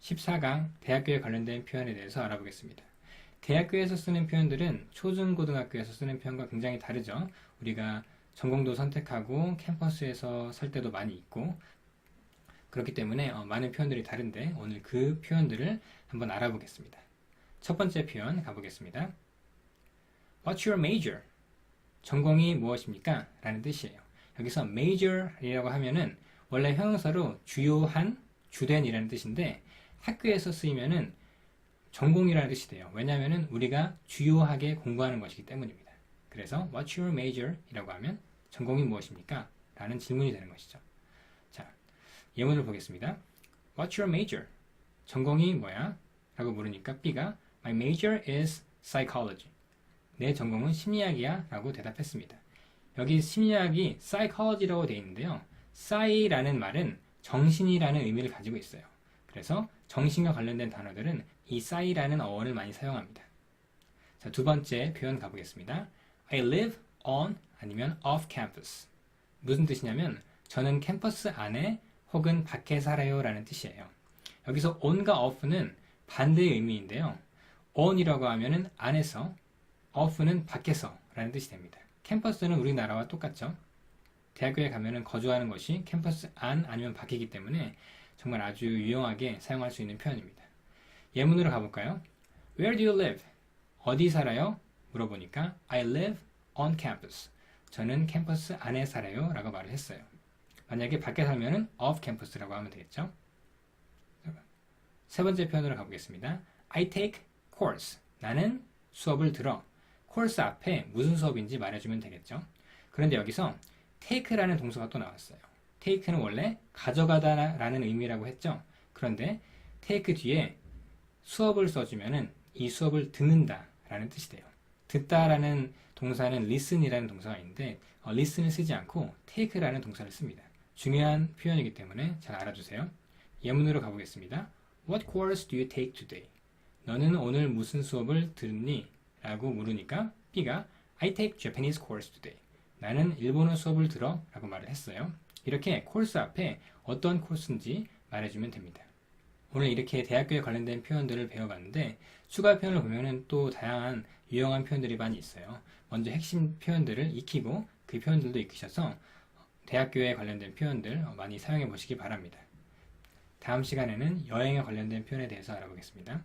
14강 대학교에 관련된 표현에 대해서 알아보겠습니다. 대학교에서 쓰는 표현들은 초중고등학교에서 쓰는 표현과 굉장히 다르죠. 우리가 전공도 선택하고 캠퍼스에서 살 때도 많이 있고 그렇기 때문에 어, 많은 표현들이 다른데 오늘 그 표현들을 한번 알아보겠습니다. 첫 번째 표현 가보겠습니다. What's your major? 전공이 무엇입니까? 라는 뜻이에요. 여기서 major이라고 하면은 원래 형용사로 주요한, 주된이라는 뜻인데 학교에서 쓰이면은 전공이라는 뜻이 돼요. 왜냐하면은 우리가 주요하게 공부하는 것이기 때문입니다. 그래서 What's your major? 이라고 하면 전공이 무엇입니까? 라는 질문이 되는 것이죠. 자, 예문을 보겠습니다. What's your major? 전공이 뭐야? 라고 물으니까 B가 My major is psychology. 내 전공은 심리학이야 라고 대답했습니다. 여기 심리학이 psychology라고 되어 있는데요. psy라는 말은 정신이라는 의미를 가지고 있어요. 그래서 정신과 관련된 단어들은 이 psy라는 어원을 많이 사용합니다. 자, 두 번째 표현 가보겠습니다. I live on 아니면 off campus. 무슨 뜻이냐면 저는 캠퍼스 안에 혹은 밖에 살아요 라는 뜻이에요. 여기서 on과 off는 반대의 의미인데요. on이라고 하면은 안에서, off는 밖에서 라는 뜻이 됩니다. 캠퍼스는 우리나라와 똑같죠. 대학교에 가면은 거주하는 것이 캠퍼스 안 아니면 밖이기 때문에 정말 아주 유용하게 사용할 수 있는 표현입니다. 예문으로 가볼까요? Where do you live? 어디 살아요? 물어보니까 I live on campus. 저는 캠퍼스 안에 살아요 라고 말을 했어요. 만약에 밖에 살면은 off campus라고 하면 되겠죠. 세 번째 표현으로 가보겠습니다. I take course. 나는 수업을 들어. course 앞에 무슨 수업인지 말해주면 되겠죠. 그런데 여기서 take라는 동사가 또 나왔어요. Take는 원래 가져가다라는 의미라고 했죠. 그런데 take 뒤에 수업을 써주면은 이 수업을 듣는다라는 뜻이 돼요. 듣다라는 동사는 listen이라는 동사가 있는데 어, listen을 쓰지 않고 take라는 동사를 씁니다. 중요한 표현이기 때문에 잘 알아주세요. 예문으로 가보겠습니다. What course do you take today? 너는 오늘 무슨 수업을 듣니? 라고 물으니까 B가 I take Japanese course today. 나는 일본어 수업을 들어 라고 말을 했어요. 이렇게 코र्스 앞에 어떤 코र्스인지 말해주면 됩니다. 오늘 이렇게 대학교에 관련된 표현들을 배워봤는데 추가 표현을 보면은 또 다양한 유용한 표현들이 많이 있어요. 먼저 핵심 표현들을 익히고 그 표현들도 익히셔서 대학교에 관련된 표현들 많이 사용해 보시기 바랍니다. 다음 시간에는 여행에 관련된 표현에 대해서 알아보겠습니다.